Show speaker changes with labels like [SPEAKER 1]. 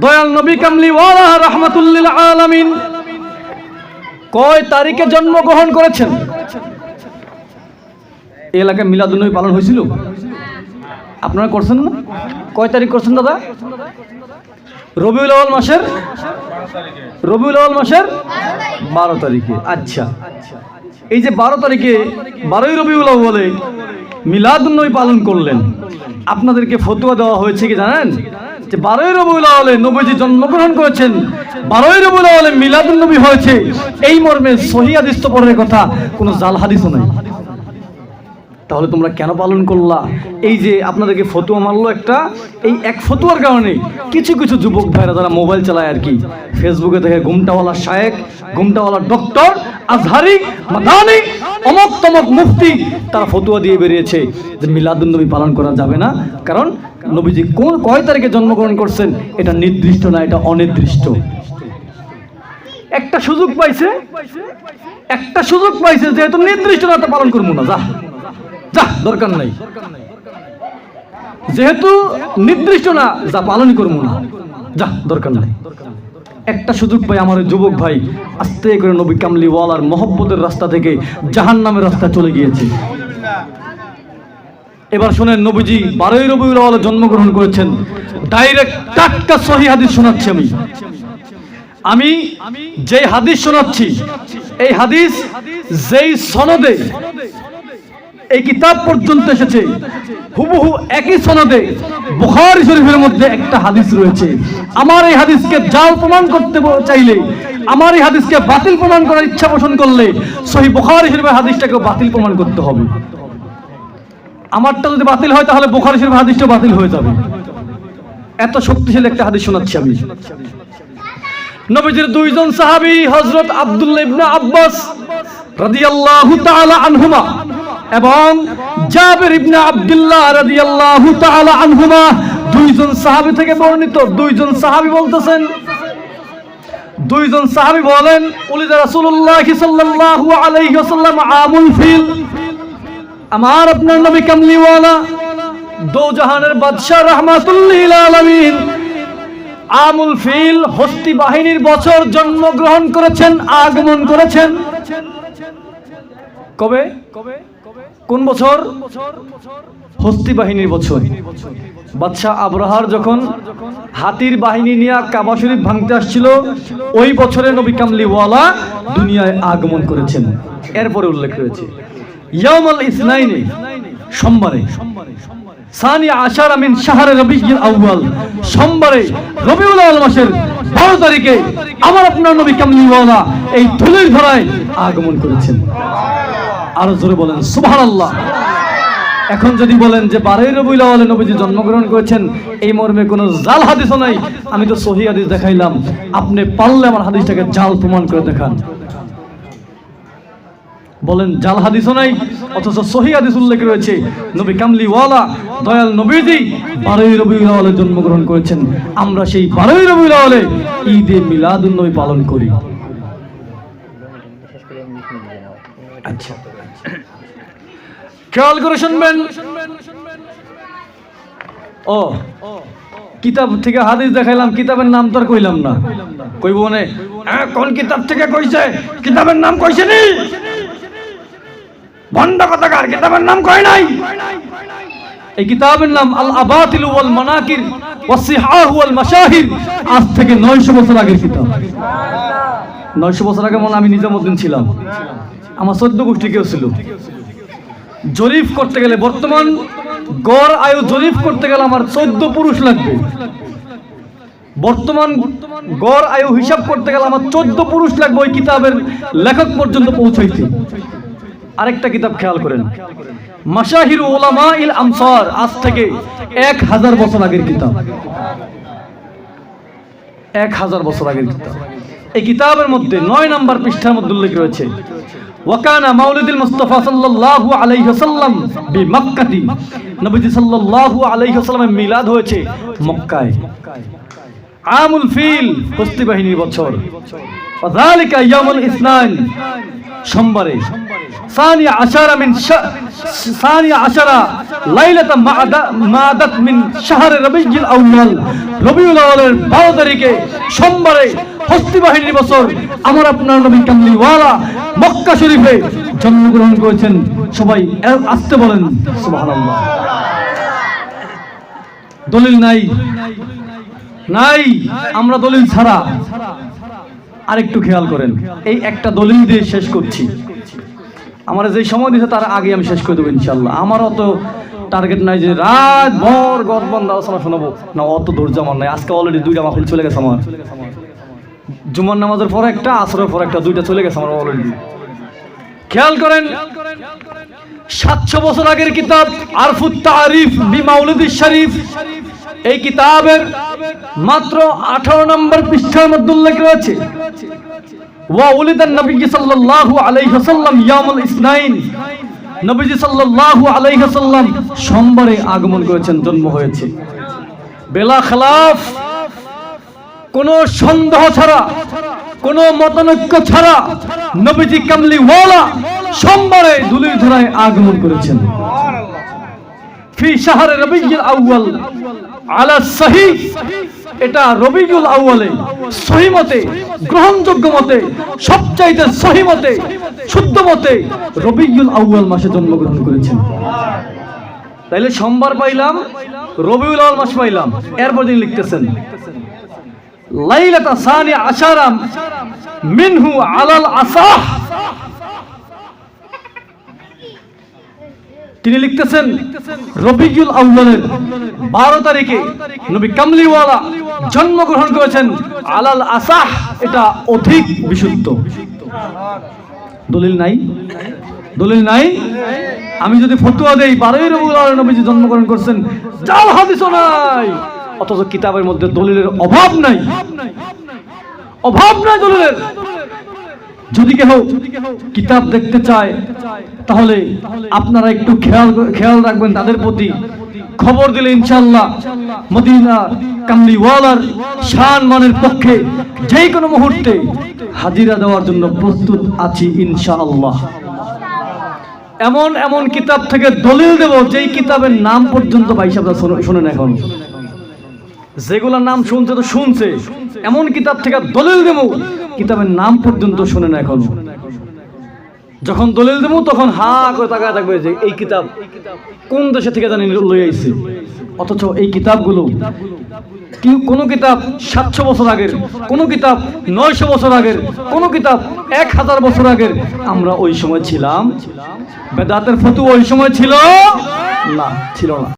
[SPEAKER 1] দয়াল নবী কামলি ওয়ালা রহমাতুল্লিল আলামিন কয় তারিখে জন্মগ্রহণ করেছেন? এলাকায় মিলাদুন্নবী পালন হয়েছিল? আপনারা করছেন না? কয় তারিখ করছেন দাদা? রবিউল আওয়াল মাসের? রবিউল আওয়াল মাসের বারো তারিখে। আচ্ছা। এই যে বারো তারিখে, বারোই রবিউল আওয়ালে মিলাদুন্নবী পালন করলেন। আপনাদেরকে ফতুয়া দেওয়া হয়েছে কি জানেন? যে বারোই রবিউল আওয়ালে নবীজি জন্মগ্রহণ করেছেন, বারোই রবিউল আওয়ালে মিলাদুন্নবী হয়েছে, এই মর্মে সহি হাদিস তো পরের কথা, কোনো জাল হাদিসও নাই। তাহলে তোমরা কেন পালন করলা? এই যে আপনাদেরকে ফতুয়া মারলো একটা, এই এক ফতুয়ার কারণে কিছু কিছু যুবক ভাইরা যারা মোবাইল চালায় আর কি, ফেসবুকে দেখে, ঘুমটাওয়ালা শায়েক, ঘুমটাওয়ালা ডক্টর, আজহারি, মাদানি অমক তমক মুফতি তারা ফতুয়া দিয়ে বেরিয়েছে যে মিলাদুন্নবী পালন করা যাবে না। কারণ নবীজি কোন কয় তারিখে জন্মগ্রহণ করছেন? এটা নির্দিষ্ট না, এটা অনির্দিষ্ট। একটা সুযোগ পাইছে, একটা সুযোগ পাইছে, যেহেতু নির্দিষ্ট না পালন করব না। যা যা, দরকার নাই। যেহেতু নির্দিষ্ট না, যা পালন করব না। যা, দরকার নাই। একটা সুযোগ পাই আমার যুবক ভাই। আস্তে করে নবী কামলি ওয়ালার মহব্বতের রাস্তা থেকে জাহান নামের রাস্তা চলে গিয়েছে। এবার শুনেন, নবীজি বারোই রবিউল আওয়ালে জন্মগ্রহণ করেছেন। ডাইরেক্ট টাটকা সহি হাদিস শোনাচ্ছি আমি। আমি যে হাদিস শোনাচ্ছি, এই হাদিস যেই সনদে এই কিতাব পর্যন্ত এসেছে। হুবহু একই সনদে বুখারী শরীফের মধ্যে একটা হাদিস রয়েছে। আমার এই হাদিসকে জাল প্রমাণ করতে চাইলে, আমার এই হাদিসকে বাতিল প্রমাণ করার ইচ্ছা পোষণ করলে সহি বুখারী শরীফের হাদিসটাকে বাতিল প্রমাণ করতে হবে। আমারটা যদি বাতিল হয়, তাহলে বুখারী শরীফের হাদিসটা বাতিল হয়ে যাবে। এত শক্তিশালী একটা হাদিস শোনাচ্ছি আমি। নবীজির দুইজন সাহাবী হযরত আব্দুল্লাহ ইবনে আব্বাস রাদিয়াল্লাহু তাআলা আনহুমা এবং জাবির ইবনে আব্দুল্লাহ রাদিয়াল্লাহু তাআলা আনহুমা, দুইজন সাহাবী থেকে বর্ণিত, দুইজন সাহাবী বলতেছেন, দুইজন সাহাবী বলেন, উলিদা রাসূলুল্লাহ সাল্লাল্লাহু আলাইহি ওয়াসাল্লাম আমুল ফিল, আমার আপনার নবী কামলিওয়ালা দো জাহানের বাদশাহ রাহমাতুল্লিল আলামিন আমুল ফিল, হস্তি বাহিনীর বছর জন্মগ্রহণ করেছেন, আগমন করেছেন। কবে কবে? কোন বছর? হস্তি বাহিনীর বছর। বাদশাহ আব্রাহার যখন হাতির বাহিনী নিয়ে কাবা শরীফ ভাঙতে আসছিল, ওই বছরে নবী কামলিওয়ালা দুনিয়ায় আগমন করেছেন। এরপরে উল্লেখ রয়েছে। ইয়ামাল ইসনাইনে, সোমবারে। সানি আশার আমিন শাহরে রবিউল আউয়াল, সোমবারে রবিউল আউয়াল মাসের বারো তারিখে আমার আপনার নবী কামলিওয়ালা এই ধুলির ধরায় আগমন করেছেন। আরও জোরে বলেন, সুবহানাল্লাহ। এখন যদি বলেন যে বারোই আউয়ালে নবীজি জন্মগ্রহণ করেছেন, এই মর্মে কোনো জাল হাদিসও নাই। আমি তো সহি হাদিস দেখাইলাম। আপনি পারলে আমার হাদিসটাকে জাল প্রমাণ করে দেখান। বলেন, জাল হাদিসও নাই, অথচ সহি হাদিস উল্লেখ রয়েছে। নবী কামলি ওয়ালা দয়াল নবীজি বারোই রবিউল আওয়ালে জন্মগ্রহণ করেছেন। আমরা সেই বারোই রবিউল আওয়ালে ঈদে মিলাদুন নবী পালন করি। আচ্ছা। খেয়াল করে শুনবেন। ও কিতাব থেকে হাদিস দেখাইলাম কিতাবের নাম তো আর কইলাম না। কইব মানে? "হ্যাঁ, কোন কিতাব থেকে কইছে? কিতাবের নাম কইছে নি? ভণ্ড কথাকার কিতাবের নাম কয় নাই? এই কিতাবের নাম আল আবাতিল ওয়াল মানাকির ওয়াসিহাহ ওয়াল মাশাহির। আজ থেকে 900 বছর আগের কিতাব। 900 বছর আগে মনে আমি নিজামুদ্দিন ছিলাম। আমার চোদ্দ গোষ্ঠী কেউ ছিল। জরিফ করতে গেলে বর্তমান গড় আয়ু জরিফ করতে গেলে আমার চোদ্দ পুরুষ লাগবে। বর্তমান গড় আয়ু হিসাব করতে গেলে আমার চোদ্দ পুরুষ লাগবে ওই কিতাবের লেখক পর্যন্ত পৌঁছাইতে। আরেকটা কিতাব খেয়াল করেন। মাশাহির ওলামা ইল আমসার, আজ থেকে এক হাজার বছর আগের কিতাব। এক হাজার বছর আগের কিতাব। এই কিতাবের মধ্যে নয় নম্বর পৃষ্ঠার মধ্যে উল্লেখ রয়েছে ওয়াকানা মাউলিদুল মুস্তাফা সাল্লাল্লাহু আলাইহি ওয়াসাল্লাম বিমক্কাতি নবীজি সাল্লাল্লাহু আলাইহি ওয়াসাল্লামের মিলাদ হয়েছে মক্কায়। আমুল ফিল হস্তি বাহিনীর বছর। ওয়াযালিকা ইয়ামুল ইসনান সোমবারে। শাহরে রবিউল আউয়াল। রবিউল আউয়ালের 12 তারিখে সোমবারে হস্তি বাহিনীর বছর। আমার আপনার নবী মক্কা শরীফে জন্মগ্রহণ করেছেন। সবাই আসতে বলেন। দলিল নাই। নাই। আমরা দলিল ছাড়া আরেকটু খেয়াল করেন। এই একটা দলিল দিয়ে শেষ করছি। আমার যে সময় দিয়েছে তার আগে আমি শেষ করে দেবো ইনশাল্লাহ আমারও তো টার্গেট নাই যে রাত ভর গরবন্ধ আলোচনা শোনাবো। না, অত ধৈর্য আমার নাই। আজকে অলরেডি দুইটা মাহফিল চলে গেছে আমার। জুমার নামাজের পর একটা, আসরের পর একটা, দুইটা চলে গেছে আমার অলরেডি খেয়াল করেন, সাতশো বছর আগের কিতাব, আরফুত তারিফ বি মাউলুদি শরীফ। এই কিতাবের মাত্র আঠারো নম্বর পৃষ্ঠার মধ্যে উল্লেখ রয়েছে। ওয়া উলিদান নবী সাল্লাল্লাহু আলাইহি ওয়াসাল্লাম ইয়াউমুল ইসনাইন। নবীজি সাল্লাল্লাহু আলাইহি ওয়াসাল্লাম সোমবারে আগমন করেছেন, জন্ম হয়েছে। বেলা খেলাফ, কোনো সন্দেহ ছাড়া, কোনো মতানৈক্য ছাড়া নবীজি কামলি ওয়ালা সোমবারে দুলির ধরায় আগমন করেছেন। ফি শাহরে রবিউল আউয়াল আলা সহি। এটা রবিউল আউয়ালে সহি মতে, গ্রহণযোগ্য মতে, সবচাইতে সহি মতে, শুদ্ধ মতে রবিউল আউয়াল মাসে জন্মগ্রহণ করেছেন। তাইলে সোমবার পাইলাম, রবিউল আউয়াল মাস পাইলাম, এরপর তিনি লিখতেছেন লাইলাতা সানি আশারাম মিনহু আলাল আসাহ। তিনি লিখতেছেন রবিউল আউ্বালের বারো তারিখে নবী কামলিওয়ালা জন্মগ্রহণ করেছেন আলাল আসাহ, এটা অধিক বিশুদ্ধ। দলিল নাই? দলিল নাই? আমি যদি ফতুয়া দেই, বারোই রবিউল নবীজি জন্মগ্রহণ করছেন জাল হাদিসও নাই। অথচ কিতাবের মধ্যে দলিলের অভাব নাই। অভাব নাই দলিলের। যদি কেহ কিতাব দেখতে চায়, তাহলে আপনারা একটু খেয়াল খেয়াল রাখবেন তাদের প্রতি। খবর দিলে ইনশাল্লাহ মদিনা কামলিওয়ালার শান মানের পক্ষে যে কোনো মুহূর্তে হাজিরা দেওয়ার জন্য প্রস্তুত আছি ইনশাআল্লাহ। এমন এমন কিতাব থেকে দলিল দেব, যেই কিতাবের নাম পর্যন্ত ভাই সাহেবরা শোনে- শোনেন এখন। যেগুলোর নাম শুনছে তো শুনছে এমন কিতাব থেকে দলিল দেব। কিতাবের নাম পর্যন্ত শোনে না এখনও। যখন দলিল দেবো, তখন হা করে তাকায় থাকবে যে এই কিতাব কোন দেশে থেকে জানি আইছে। অথচ এই কিতাবগুলো কেউ কোনো কিতাব সাতশো বছর আগের, কোনো কিতাব নয়শো বছর আগের, কোনো কিতাব এক হাজার বছর আগের আমরা ওই সময় ছিলাম। বেদাতের ফতু ওই সময় ছিল? না ছিল না।